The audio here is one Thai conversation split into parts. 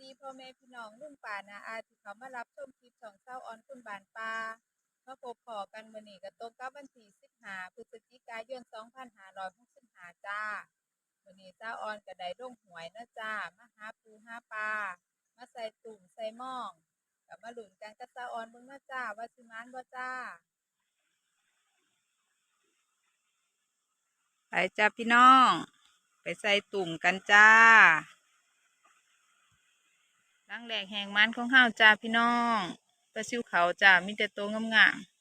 ดีพ่อแม่พี่น้องลุงป่านาอาที่เขามารับชมคลิปช่องเศร้าออนคุณบานปลามาพบพอกันมื้อนี้ก็ตรงกับวันที่15พฤศจิกายน2565จ้ามื้อนี้เศร้าออนก็ได้ลงหวยนะจ้ามาหาปูหาปลามาใส่ตุ่มใส่หม้องก็มาหลุนกันกับเศร้าออนเบิ่งนะจ้าว่าสิมานบ่จ้าไปจ้าพี่น้อง ไปใส่ตุ่มกันจ้าางแหลกแหงมันของเฮาวจ้าพี่น้องปลาซิวเขาจ้ามีแต่โตวงามๆ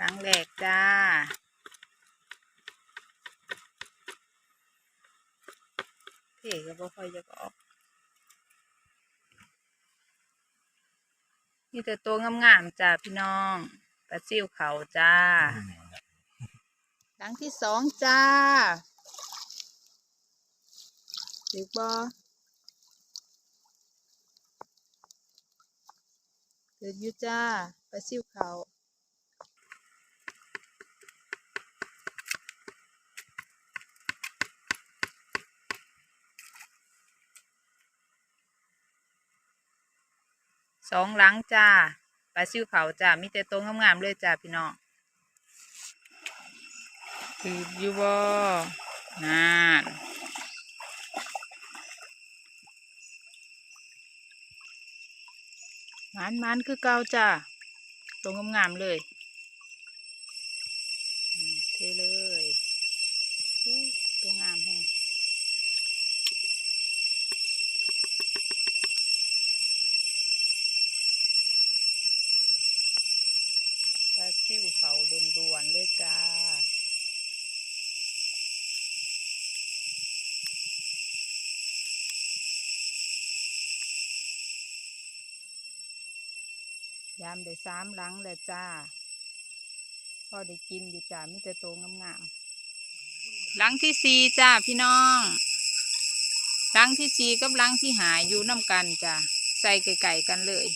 ล้างแหลกจ้าเท่ก็บ่ค่อยจะออกมีแต่ตัวงามๆจ้าพี่น้อง ปลาซิวเขาจ้า หลังที่สองจ้าถือบอถืออยู่จ้าปลาซิวเขาสองหลังจ้า ปลาซิวเขาจ้ามีแต่ตัวงามๆเลยจ้าพี่น้องถืออยู่บอนานมันมันคือเก่าจ้าตัวงามๆเลยเทเลย ซิ่วเขาลวนๆเลยจ้ายามได้สามหลังแล้วจ้าพอได้กินอยู่จ้ามีแต่โตวงามๆหลังที่สี่จ้าพี่น้องหลังที่สี่กับหลังที่หายอยู่น้ำกันจ้าใส่ไก่ๆกันเลย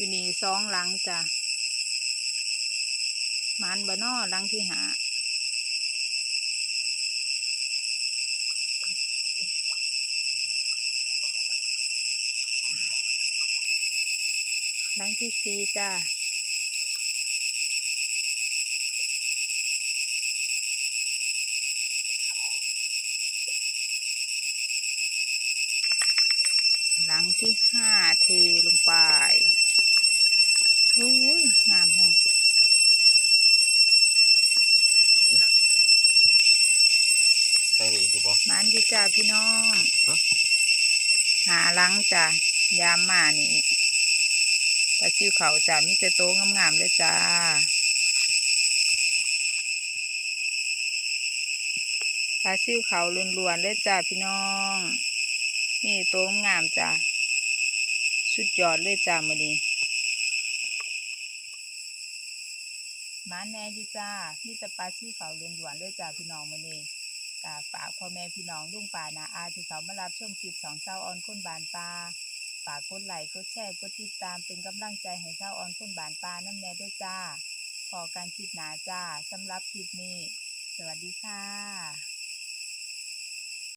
อยู่นี่สองหลังจ้ะมันบะนอหลังที่หาหลังที่สี่จ้ะหลังที่ห้าเทลงไป โอ้ยงามแฮงใส่ไว้อีกอยู่บ่หมันอยู่จ้าพี่น้องฮะหาหลังจ้ะยามมานี่ปลาซิวเขาจ้ะมีแต่โตวงามๆเลยจ้าปลาซิวเขาล้วนๆเลยจ้าพี่น้อง นี่โตวงามจ้ะสุดยอดเลยจ้ามื้อนี้ มาแน่อยู่จ้านี่จะปลาซิวเขาล้วนๆเลยจ้าพี่น้องมาเนี่กาฝากพ่อแม่พี่น้องลุงป่านาอาที่เขามารับชมคลิปสองเศร้าออนคนบานปลาฝากกดไลค์กดแชร์กดติดตามเป็นกำลังใจให้เศร้าออนคนบานปลาน้ำแน่ด้วยจ้าพอการคลิปหนาจ้าสำหรับคลิปนี้ สวัสดีค่ะ